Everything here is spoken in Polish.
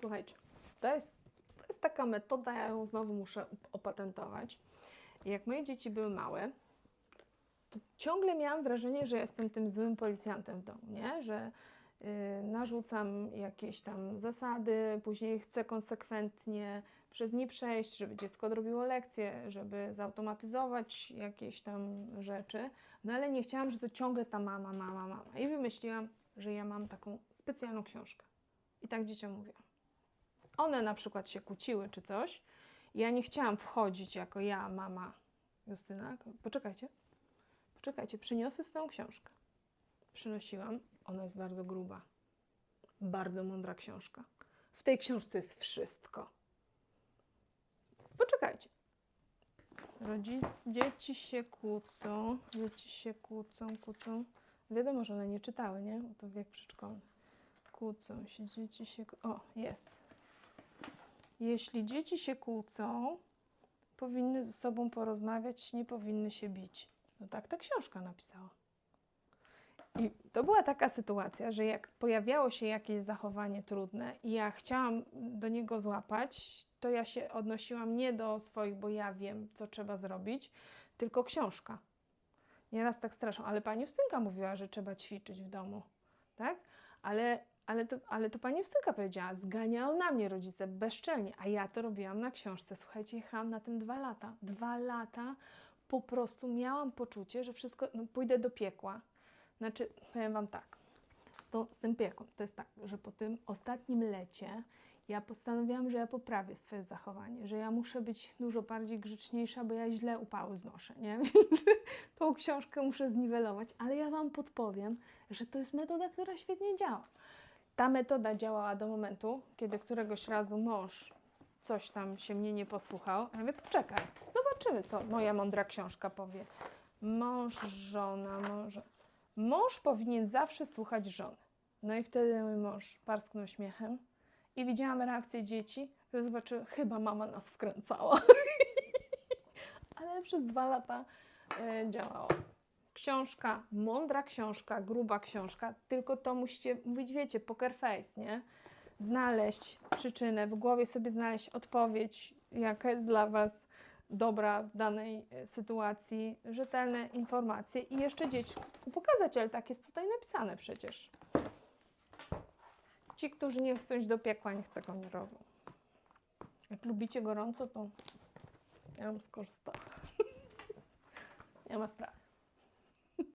Słuchajcie, to jest, to jest taka metoda, ja ją znowu muszę opatentować. Jak moje dzieci były małe, to ciągle miałam wrażenie, że jestem tym złym policjantem w domu, nie? Że y, narzucam jakieś tam zasady, później chcę konsekwentnie przez nie przejść, żeby dziecko odrobiło lekcje, żeby zautomatyzować jakieś tam rzeczy. No ale nie chciałam, że to ciągle ta mama, mama, mama. I wymyśliłam, że ja mam taką specjalną książkę. I tak dzieciom mówię. One na przykład się kłóciły czy coś. Ja nie chciałam wchodzić jako ja, mama Justyna. Poczekajcie. Poczekajcie, przyniosę swoją książkę. Przynosiłam. Ona jest bardzo gruba. Bardzo mądra książka. W tej książce jest wszystko. Poczekajcie. Rodzic, dzieci się kłócą, dzieci się kłócą, kłócą. Wiadomo, że one nie czytały, nie? Bo to wiek przedszkolny. Kłócą się, dzieci się. O, jest. Jeśli dzieci się kłócą, powinny ze sobą porozmawiać, nie powinny się bić. No tak ta książka napisała. I to była taka sytuacja, że jak pojawiało się jakieś zachowanie trudne i ja chciałam do niego złapać, to ja się odnosiłam nie do swoich, bo ja wiem, co trzeba zrobić, tylko książka. Nieraz tak straszą, ale pani Justynka mówiła, że trzeba ćwiczyć w domu, tak? Ale, ale, to, ale to pani Justynka powiedziała, zganiał na mnie rodzice bezczelnie, a ja to robiłam na książce. Słuchajcie, jechałam na tym dwa lata. Dwa lata po prostu miałam poczucie, że wszystko, no pójdę do piekła. Znaczy, powiem Wam tak, z, tą, z tym piekłem, to jest tak, że po tym ostatnim lecie ja postanowiłam, że ja poprawię swoje zachowanie, że ja muszę być dużo bardziej grzeczniejsza, bo ja źle upały znoszę, nie? Tą książkę muszę zniwelować, ale ja Wam podpowiem, że to jest metoda, która świetnie działa. Ta metoda działała do momentu, kiedy któregoś razu mąż coś tam się mnie nie posłuchał. Ja mówię, poczekaj, zobaczymy, co moja mądra książka powie. Mąż, żona, mąż. Mąż powinien zawsze słuchać żony. No i wtedy mój mąż parsknął śmiechem i widziałam reakcję dzieci, że zobaczyły, chyba mama nas wkręcała. Ale przez dwa lata e, działało. Książka, mądra książka, gruba książka, tylko to musicie mówić, wiecie, poker face, nie? Znaleźć przyczynę, w głowie sobie znaleźć odpowiedź, jaka jest dla Was dobra w danej e, sytuacji, rzetelne informacje i jeszcze dziecku pokazać, ale tak jest tutaj napisane przecież. Ci, którzy nie chcą iść do piekła, niech tego nie robią. Jak lubicie gorąco, to ja bym skorzystała. nie ma sprawy.